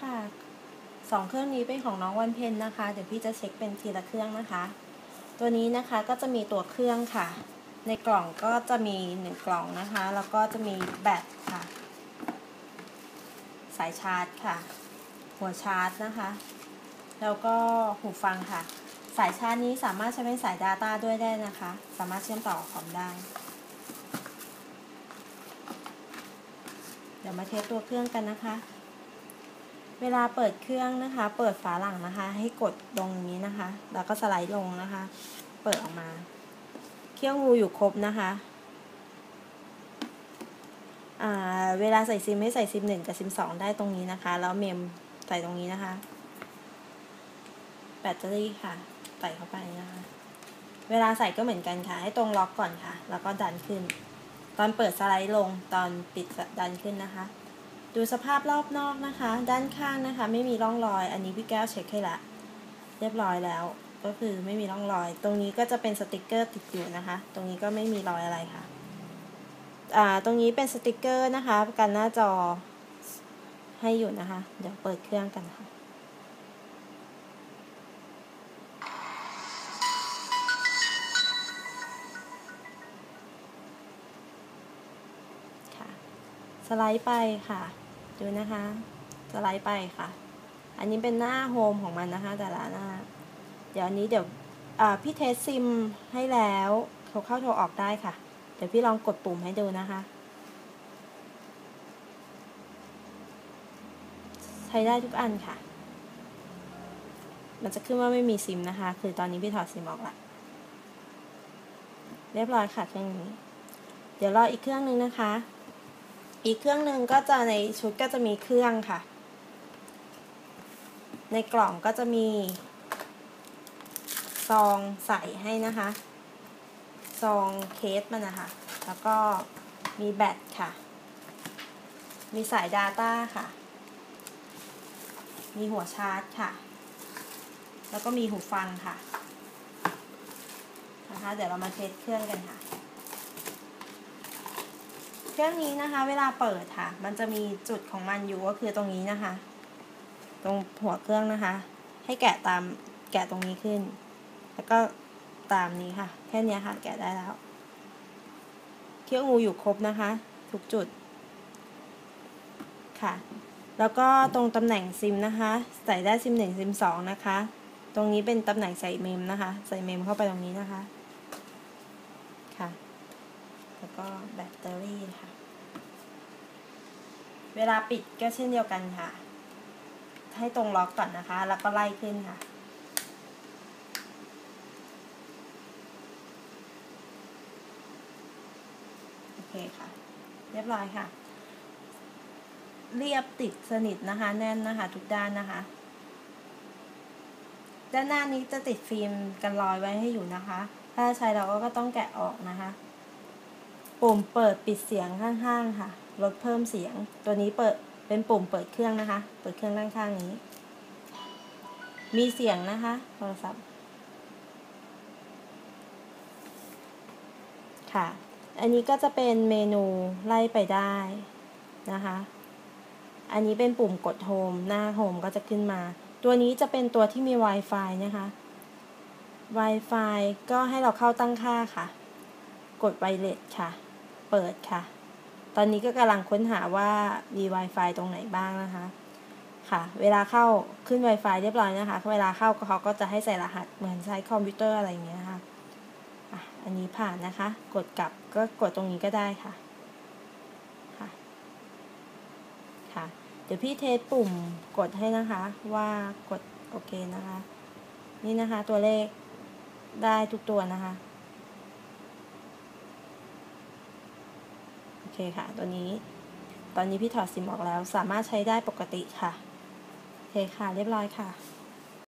ค่ะสองเครื่องนี้เป็นของน้องวันเพ็ญนะคะ เดี๋ยวพี่จะเช็คเป็นทีละเครื่องนะคะ ตัวนี้นะคะก็จะมีตัวเครื่องค่ะ ในกล่องก็จะมีหนึ่งกล่องนะคะ แล้วก็จะมีแบตค่ะ สายชาร์จค่ะ หัวชาร์จนะคะ แล้วก็หูฟังค่ะ สายชาร์จนี้สามารถใช้เป็นสาย Data ด้วยได้นะคะ สามารถเชื่อมต่อคอมได้เดี๋ยวมาเทสตัวเครื่องกันนะคะ เวลาเปิดเครื่องนะคะ เปิดฝาหลังนะคะ ให้กดตรงนี้นะคะ แล้วก็สไลด์ลงนะคะ เปิดออกมา เครื่องงูอยู่ครบนะคะเวลาใส่ซิมให้ใส่ซิมหนึ่งกับซิมสองได้ตรงนี้นะคะ แล้วเมมใส่ตรงนี้นะคะ แบตเตอรี่ค่ะ ใส่เข้าไปนะคะ เวลาใส่ก็เหมือนกันค่ะ ให้ตรงล็อกก่อนค่ะ แล้วก็ดันขึ้น ตอนเปิดสไลด์ลง ตอนปิดดันขึ้นนะคะ ดูสภาพรอบนอกนะคะ ด้านข้างนะคะ ไม่มีร่องรอย อันนี้พี่แก้วเช็คให้ละ เรียบร้อยแล้ว ก็คือไม่มีร่องรอย ตรงนี้ก็จะเป็นสติกเกอร์ติดอยู่นะคะ ตรงนี้ก็ไม่มีรอยอะไรค่ะอ่าตรงนี้เป็นสติกเกอร์นะคะกันหน้าจอให้อยู่นะคะ เดี๋ยวเปิดเครื่องกันค่ะค่ะสไลด์ไปค่ะ ดูนะคะ สไลด์ไปค่ะ อันนี้เป็นหน้าโฮมของมันนะคะ แต่ละหน้า เดี๋ยวอันนี้เดี๋ยวพี่เทสซิมให้แล้วโทรเข้าโทรออกได้ค่ะ เดี๋ยวพี่ลองกดปุ่มให้ดูนะคะ ใช้ได้ทุกอันค่ะ มันจะขึ้นว่าไม่มีซิมนะคะ คือตอนนี้พี่ถอดซิมออกละเรียบร้อยค่ะเครื่องนี้ เดี๋ยวรออีกเครื่องนึงนะคะ อีกเครื่องหนึ่งก็จะในชุดก็จะมีเครื่องค่ะ ในกล่องก็จะมี ซองใส่ให้นะคะ ซองเคสมันนะคะ แล้วก็มีแบตค่ะ มีสาย Data ค่ะ มีหัวชาร์จค่ะ แล้วก็มีหูฟังค่ะนะคะเดี๋ยวเรามาเทสเครื่องกันค่ะ เครื่องนี้นะคะ เวลาเปิดค่ะ มันจะมีจุดของมันอยู่ก็คือตรงนี้นะคะ ตรงหัวเครื่องนะคะ ให้แกะตามแกะตรงนี้ขึ้น แล้วก็ตามนี้ค่ะ แค่นี้ค่ะ แกะได้แล้วเคี้ยวงูอยู่ครบนะคะ ทุกจุดค่ะ แล้วก็ตรงตำแหน่งซิมนะคะ ใส่ได้ซิมหนึ่งซิมสองนะคะ ตรงนี้เป็นตำแหน่งใส่เมมนะคะ ใส่เมมเข้าไปตรงนี้นะคะ ค่ะ แล้วก็แบตเตอรี่ค่ะ เวลาปิดก็เช่นเดียวกันค่ะ ให้ตรงล็อกก่อนนะคะ แล้วก็ไล่ขึ้นค่ะ โอเคค่ะ เรียบร้อยค่ะ เรียบติดสนิทนะคะ แน่นนะคะ ทุกด้านนะคะ ด้านหน้านี้จะติดฟิล์มกันรอยไว้ให้อยู่นะคะ ถ้าใช้เราก็ต้องแกะออกนะคะ ปุ่มเปิดปิดเสียงข้างๆค่ะ ลดเพิ่มเสียง ตัวนี้เปิดเป็นปุ่มเปิดเครื่องนะคะ เปิดเครื่องด้านข้างนี้ มีเสียงนะคะ โทรศัพท์ ค่ะ อันนี้ก็จะเป็นเมนูไล่ไปได้นะคะ อันนี้เป็นปุ่มกดโฮมหน้าโฮมก็จะขึ้นมา ตัวนี้จะเป็นตัวที่มี Wi-Fi นะคะ Wi-Fi ก็ให้เราเข้าตั้งค่าค่ะ กดไวเลสค่ะ เปิดค่ะ ตอนนี้ก็กำลังค้นหาว่ามี Wi-Fi ตรงไหนบ้างนะคะ ค่ะ เวลาเข้าขึ้น Wi-Fi เรียบร้อยนะคะ เวลาเข้าเขาก็จะให้ใส่รหัสเหมือนใช้คอมพิวเตอร์อะไรอย่างเงี้ยค่ะอันนี้ผ่านนะคะ กดกลับก็กดตรงนี้ก็ได้ค่ะ ค่ะ ค่ะ เดี๋ยวพี่เทสปุ่มกดให้นะคะ ว่ากดโอเคนะคะ นี่นะคะตัวเลขได้ทุกตัวนะคะ โอ เคค่ะ ตัวนี้ ตอนนี้พี่ถอดซิมออกแล้ว สามารถใช้ได้ปกติค่ะ โอเคค่ะ เรียบร้อยค่ะ